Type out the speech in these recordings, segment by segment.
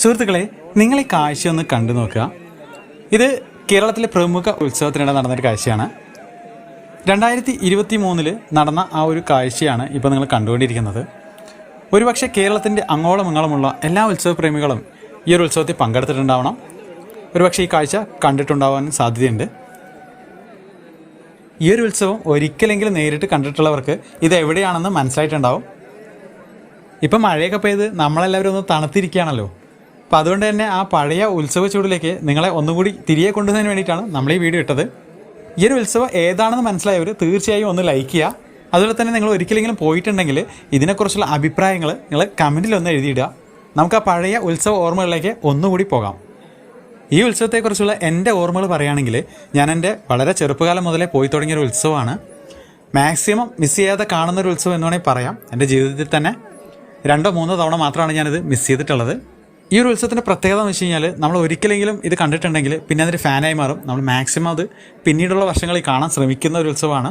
സുഹൃത്തുക്കളെ നിങ്ങൾ ഈ കാഴ്ച ഒന്ന് കണ്ടു നോക്കുക. ഇത് കേരളത്തിലെ പ്രമുഖ ഉത്സവത്തിനിടെ നടന്നൊരു കാഴ്ചയാണ്. രണ്ടായിരത്തി ഇരുപത്തി മൂന്നിൽ നടന്ന ആ ഒരു കാഴ്ചയാണ് ഇപ്പോൾ നിങ്ങൾ കണ്ടുകൊണ്ടിരിക്കുന്നത്. ഒരുപക്ഷെ കേരളത്തിന്റെ അങ്ങോളം ഇങ്ങോളമുള്ള എല്ലാ ഉത്സവപ്രേമികളും ഈ ഒരു ഉത്സവത്തിൽ പങ്കെടുത്തിട്ടുണ്ടാവണം. ഒരുപക്ഷെ ഈ കാഴ്ച കണ്ടിട്ടുണ്ടാവാനും സാധ്യതയുണ്ട്. ഈ ഒരു ഉത്സവം ഒരിക്കലെങ്കിലും നേരിട്ട് കണ്ടിട്ടുള്ളവർക്ക് ഇത് എവിടെയാണെന്ന് മനസ്സിലായിട്ടുണ്ടാവും. ഇപ്പം മഴയൊക്കെ പെയ്ത് നമ്മളെല്ലാവരും ഒന്ന് തണുത്തിരിക്കുകയാണല്ലോ. അപ്പം അതുകൊണ്ട് തന്നെ ആ പഴയ ഉത്സവ ചൂടിലേക്ക് നിങ്ങളെ ഒന്നുകൂടി തിരികെ കൊണ്ടുവന്നതിന് വേണ്ടിയിട്ടാണ് നമ്മൾ ഈ വീഡിയോ ഇട്ടത്. ഈ ഒരു ഉത്സവം ഏതാണെന്ന് മനസ്സിലായവർ തീർച്ചയായും ഒന്ന് ലൈക്ക് ചെയ്യുക. അതുപോലെ തന്നെ നിങ്ങൾ ഒരിക്കലെങ്കിലും പോയിട്ടുണ്ടെങ്കിൽ ഇതിനെക്കുറിച്ചുള്ള അഭിപ്രായങ്ങൾ നിങ്ങൾ കമന്റിൽ ഒന്ന് എഴുതിയിടുക. നമുക്ക് ആ പഴയ ഉത്സവ ഓർമ്മകളിലേക്ക് ഒന്നുകൂടി പോകാം. ഈ ഉത്സവത്തെക്കുറിച്ചുള്ള എന്റെ ഓർമ്മകൾ പറയുകയാണെങ്കിൽ ഞാൻ എന്റെ വളരെ ചെറുപ്പകാലം മുതലേ പോയി തുടങ്ങിയൊരു ഉത്സവമാണ്. മാക്സിമം മിസ് ചെയ്യാതെ കാണുന്നൊരു ഉത്സവം എന്ന് വേണമെങ്കിൽ പറയാം. എന്റെ ജീവിതത്തിൽ തന്നെ രണ്ടോ മൂന്നോ തവണ മാത്രമാണ് ഞാനിത് മിസ് ചെയ്തിട്ടുള്ളത്. ഈ ഒരു ഉത്സവത്തിന്റെ പ്രത്യേകത എന്ന് വെച്ച് കഴിഞ്ഞാൽ നമ്മൾ ഒരിക്കലെങ്കിലും ഇത് കണ്ടിട്ടുണ്ടെങ്കിൽ പിന്നെ അതിന്റെ ഫാനായി മാറും. നമ്മൾ മാക്സിമം അത് പിന്നീടുള്ള വർഷങ്ങളിൽ കാണാൻ ശ്രമിക്കുന്ന ഒരു ഉത്സവമാണ്.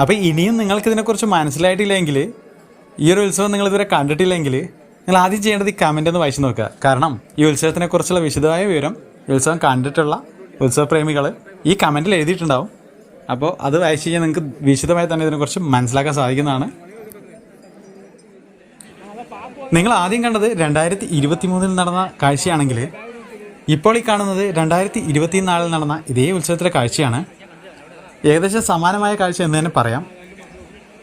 അപ്പോൾ ഇനിയും നിങ്ങൾക്ക് ഇതിനെക്കുറിച്ച് മനസ്സിലായിട്ടില്ലെങ്കിൽ ഈ ഒരു ഉത്സവം നിങ്ങൾ ഇതുവരെ കണ്ടിട്ടില്ലെങ്കിൽ നിങ്ങൾ ആദ്യം ചെയ്യേണ്ടത് ഈ കമന്റ് ഒന്ന് വായിച്ചു നോക്കുക. കാരണം ഈ ഉത്സവത്തിനെക്കുറിച്ചുള്ള വിശദമായ വിവരം ഉത്സവം കണ്ടിട്ടുള്ള ഉത്സവപ്രേമികൾ ഈ കമന്റിൽ എഴുതിയിട്ടുണ്ടാവും. അപ്പോൾ അത് വായിച്ചു കഴിഞ്ഞാൽ നിങ്ങൾക്ക് വിശദമായി തന്നെ ഇതിനെക്കുറിച്ച് മനസ്സിലാക്കാൻ സാധിക്കുന്നതാണ്. നിങ്ങൾ ആദ്യം കണ്ടത് രണ്ടായിരത്തി ഇരുപത്തി മൂന്നിൽ നടന്ന കാഴ്ചയാണെങ്കിൽ ഇപ്പോൾ ഈ കാണുന്നത് രണ്ടായിരത്തി ഇരുപത്തിനാലിൽ നടന്ന ഇതേ ഉത്സവത്തിലെ കാഴ്ചയാണ്. ഏകദേശം സമാനമായ കാഴ്ച എന്ന് തന്നെ പറയാം.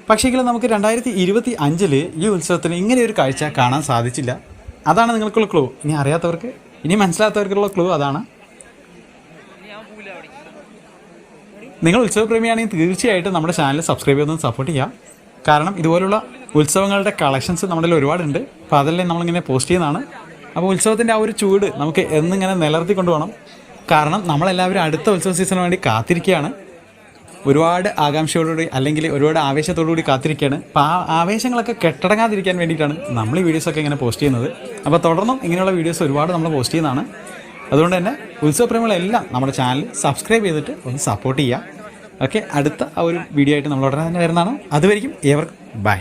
പക്ഷേങ്കിൽ നമുക്ക് രണ്ടായിരത്തി ഇരുപത്തി അഞ്ചിൽ ഈ ഉത്സവത്തിന് ഇങ്ങനെ ഒരു കാഴ്ച കാണാൻ സാധിച്ചില്ല. അതാണ് നിങ്ങൾക്കുള്ള ക്ലൂ ഇനി അറിയാത്തവർക്ക് ഇനി മനസ്സിലാത്തവർക്കുള്ള ക്ലൂ അതാണ്. നിങ്ങൾ ഉത്സവപ്രേമിയാണെങ്കിൽ തീർച്ചയായിട്ടും നമ്മുടെ ചാനൽ സബ്സ്ക്രൈബ് ചെയ്തൊന്ന് സപ്പോർട്ട് ചെയ്യാം. കാരണം ഇതുപോലുള്ള ഉത്സവങ്ങളുടെ കളക്ഷൻസ് നമ്മുടെ ഒരുപാടുണ്ട്. അപ്പോൾ അതെല്ലാം നമ്മളിങ്ങനെ പോസ്റ്റ് ചെയ്യുന്നതാണ്. അപ്പോൾ ഉത്സവത്തിന്റെ ആ ഒരു ചൂട് നമുക്ക് എന്നിങ്ങനെ നിലനിർത്തി കൊണ്ടുപോകണം. കാരണം നമ്മളെല്ലാവരും അടുത്ത ഉത്സവ സീസണിന് വേണ്ടി കാത്തിരിക്കുകയാണ്. ഒരുപാട് ആകാംക്ഷയോടുകൂടി അല്ലെങ്കിൽ ഒരുപാട് ആവേശത്തോടുകൂടി കാത്തിരിക്കുകയാണ്. അപ്പോൾ ആ ആവേശങ്ങളൊക്കെ കെട്ടടങ്ങാതിരിക്കാൻ വേണ്ടിയിട്ടാണ് നമ്മൾ ഈ വീഡിയോസൊക്കെ ഇങ്ങനെ പോസ്റ്റ് ചെയ്യുന്നത്. അപ്പോൾ തുടർന്നും ഇങ്ങനെയുള്ള വീഡിയോസ് ഒരുപാട് നമ്മൾ പോസ്റ്റ് ചെയ്യുന്നതാണ്. അതുകൊണ്ട് തന്നെ ഉത്സവപ്രേമികളെല്ലാം നമ്മുടെ ചാനൽ സബ്സ്ക്രൈബ് ചെയ്തിട്ട് ഒന്ന് സപ്പോർട്ട് ചെയ്യുക. ഓക്കെ അടുത്ത ആ ഒരു വീഡിയോ ആയിട്ട് നമ്മൾ ഉടനെ തന്നെ വരുന്നതാണ്. അതുവരെയും ഏവർക്കും ബൈ.